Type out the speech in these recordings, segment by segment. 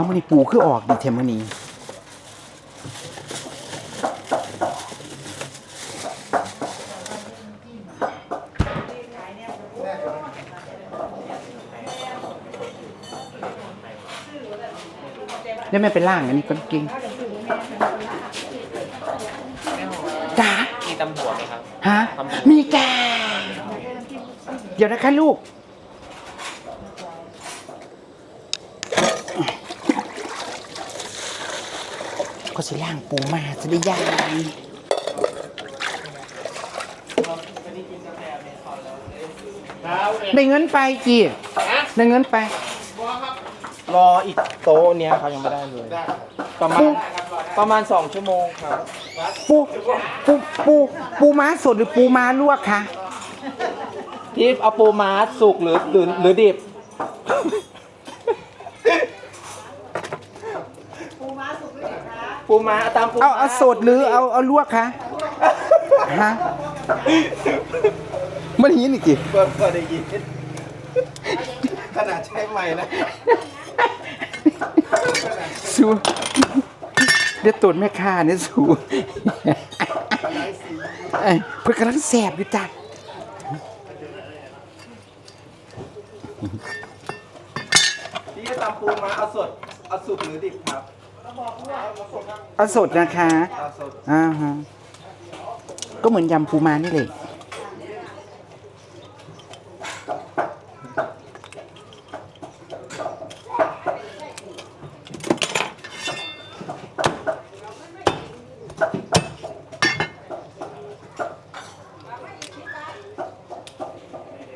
เอามันนี่ปูคือออกดีเทมมันนี้ได้ไม่เป็นล่างอันนี้ก็เก่งจ้ามีตำรวจไหมครับ ฮะ มีจ้าเดี๋ยวนะคะลูก ก็สิล่างปูมาจะได้ยายได้เงินไปจีได้เงินไป รออีกโต๊ะเนี้ยครับยังไม่ได้เลย ประมาณประมาณสองชั่วโมงครับ ปูปูปูปูม้าสดหรือปูม้าลวกคะที่เอาปูม้าสุกหรือหรือหรือดิบ ปูม้า ตามปูเอาเอาสดหรือเอาเอาลวกคะฮะมันอย่างนี้นี่จีเปิดเปิดได้ยินขนาดใช้ใหม่นะสูเดี๋ยวตุนแม่ค้าเนี่ยสูเอ้ยเพื่อนกำลังแสบอยู่จ้ะที่จะตามปูม้าเอาสดเอาสุกหรือดิบครับ เอาสดนะคะเอาสดอ่าฮะก็เหมือนยำปูมานี่เลย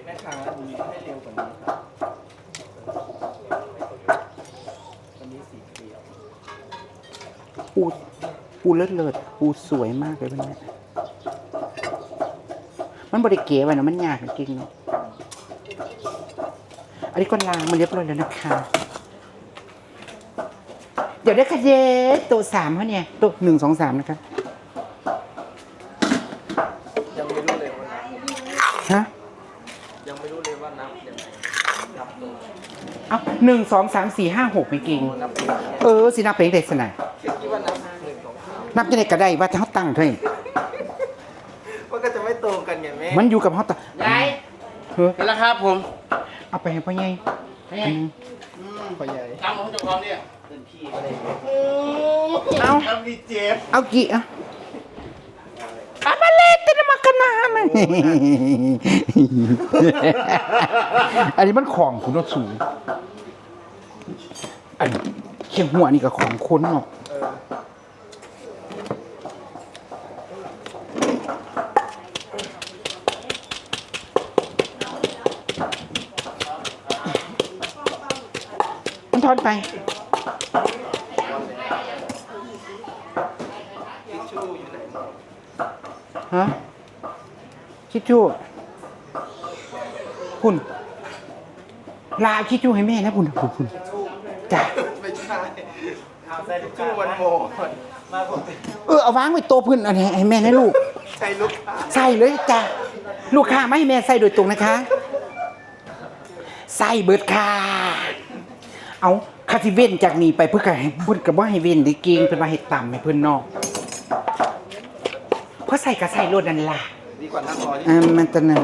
แม่ค้าให้เร็วกว่านี้ครับอันนี้สีเขียว ปูปูเลิศเลิศปูสวยมากเลยวันเนี้ยมันบริเก๋ไว้นะมันยากจริงๆเนาะอันนี้ก็ล้างมาเรียบร้อยแล้วนะคะ เดี๋ยวได้ค่ะเย้ตัวสามเขาเนี่ยตัวหนึ่งสองสามนะคะยังไม่รู้เลยว่านับฮะยังไม่รู้เลยว่านับยังไงนับตัวเอาหนึ่งสองสามสี่ห้าหกไม่กิงนับตัวเออสินับไปได้สนะคิดว่านับห นึ่งสองสามนับจะได้ก็ได้ว่าถ้าเขาตั้งเท่านั้นมันก็จะไม่ตรงกันไงแม่มันอยู่กับเขาตั้งยายเฮ้ยเห็นแล้วครับผม เอาไปให้พ่อใหญ่นี่อืมพ่อใหญ่ตามผมจะพร้อมเนี่ยเป็นพี่อะไรอย่างเงี้ยเอาทำดีเจ็บเอากี่อะอามาเลตนมากันนานเลยอันนี้มันของคุณรถสูงอันนี้เขียงหัวนี่ก็ของคนเนาะ เออ มัน ทอนไปทิชชู่อยู่ไหนฮะชิดจู้คุณลาชิดจู้ให้แม่นะคุณคุณคุณจ้ะไม่ใช่เอาใส่ทิชชู่วันโมมาผมเป็นเออเอาวางไว้โต๊ะพื้นอันนี้ให้แม่นะลูกใช่ลูกค้าใส่เลยจ้ะลูกค้าไม่ให้แม่ใส่โดยตรงนะคะ ใส่เบิดค่ะ เอาคาทิเว้นจากนี้ไปเพื่อให้เพิ่นกับว่าให้เว้นได้เก่งเป็นว่าให้ต่ำให้เพิ่นเนอกเพราะใส่ก็ใส่รถนั่นล่ะดีกว่านั่งรอที่อ่ามันจะนั่น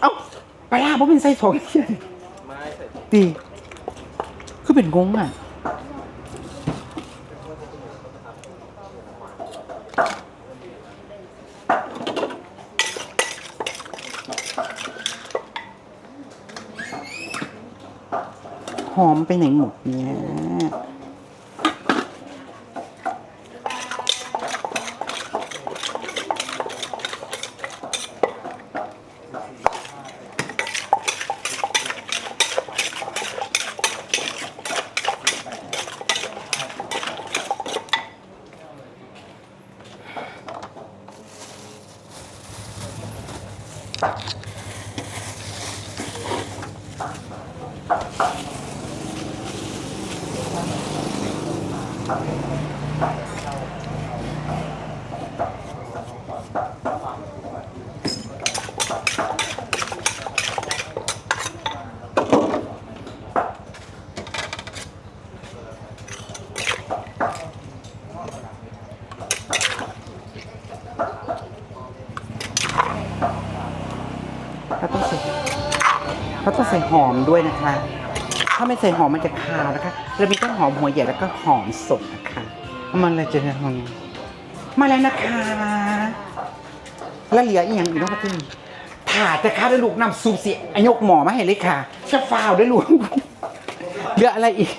เอ้าปลาร้าบ่เป็นใส่สองเที่ยไม้ใส่ตีคือเป็นงงอะ หอมไปไหนหมดเนี่ย เราต้องใส่หอมด้วยนะคะ ถ้าไม่ใส่หอมมันจะคาวนะคะเรามีทั้งหอมหัวใหญ่แล้วก็หอมสดนะคะเอามันเลยเจอหอมมาแล้วนะคะ แล้วเหลืออีกอย่างอีกน้องพัตตี้ถ่าจะค้าด้วยลูกน้ำซุปสิอายกหมอมาให้เลยค่ะจะฟาวด้วยลูกเหลืออะไรอีก